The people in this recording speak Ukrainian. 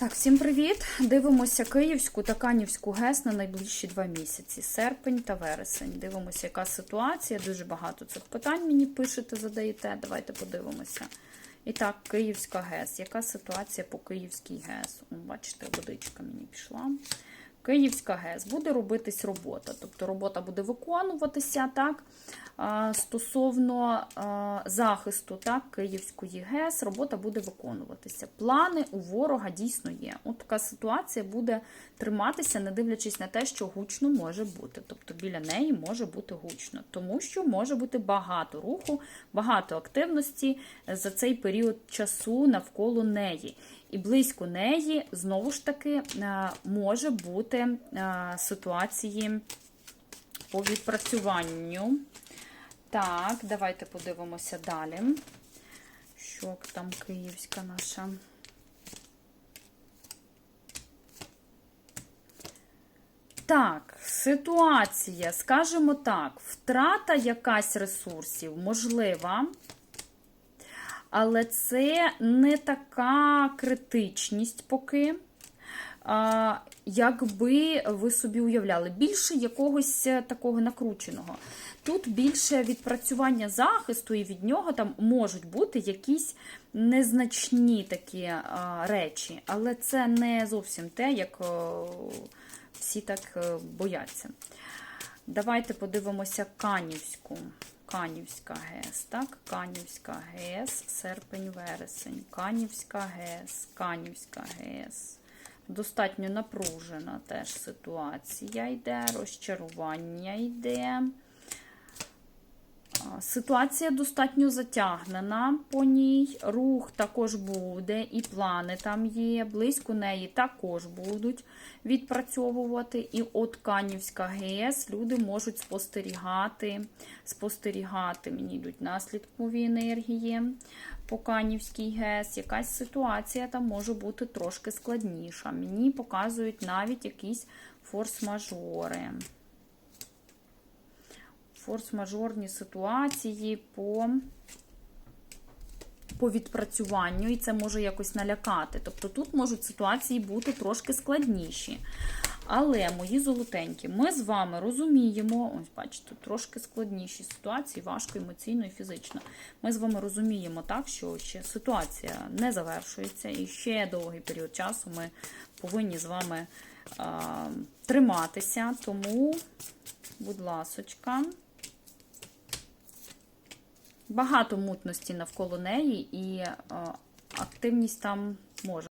Так, всім привіт! Дивимося Київську та Канівську ГЕС на найближчі два місяці серпень та вересень. Дивимося, яка ситуація. Дуже багато цих питань мені пишете, задаєте. Давайте подивимося. І так, Київська ГЕС. Яка ситуація по Київській ГЕС? Бачите, водичка мені пішла. Київська ГЕС буде робитись робота, тобто робота буде виконуватися так. Стосовно захисту так, Київської ГЕС, робота буде виконуватися. Плани у ворога дійсно є. От така ситуація буде триматися, не дивлячись на те, що гучно може бути. Тобто біля неї може бути гучно, тому що може бути багато руху, багато активності за цей період часу навколо неї. І близько неї знову ж таки е, може бути е, ситуації по відпрацюванню. Так, давайте подивимося далі. Що там київська наша. Так, ситуація, скажімо так, втрата якась ресурсів можлива. Але це не така критичність поки, якби ви собі уявляли. Більше якогось такого накрученого. Тут більше відпрацювання захисту, і від нього там можуть бути якісь незначні такі речі, але це не зовсім те, як всі так е, бояться. Давайте подивимося Канівську. Канівська ГЕС, так? Канівська ГЕС, серпень-вересень, Канівська ГЕС, Канівська ГЕС. Достатньо напружена теж ситуація йде, розчарування йде. Ситуація достатньо затягнена по ній. Рух також буде, і плани там є. Близько неї також будуть відпрацьовувати. І от Канівська ГЕС люди можуть спостерігати. Спостерігати, мені йдуть наслідкові енергії по Канівській ГЕС. Якась ситуація там може бути трошки складніша. Мені показують навіть якісь форс-мажори форс-мажорні ситуації по по відпрацюванню, і це може якось налякати. Тобто тут можуть ситуації бути трошки складніші. Але, мої золотенькі, ми з вами розуміємо, ось бачите, трошки складніші ситуації, важко емоційно і фізично. Ми з вами розуміємо так, що ще ситуація не завершується, і ще довгий період часу ми повинні з вами а, триматися. Тому, будь ласочка. Багато мутності навколо неї, і е, активність там може.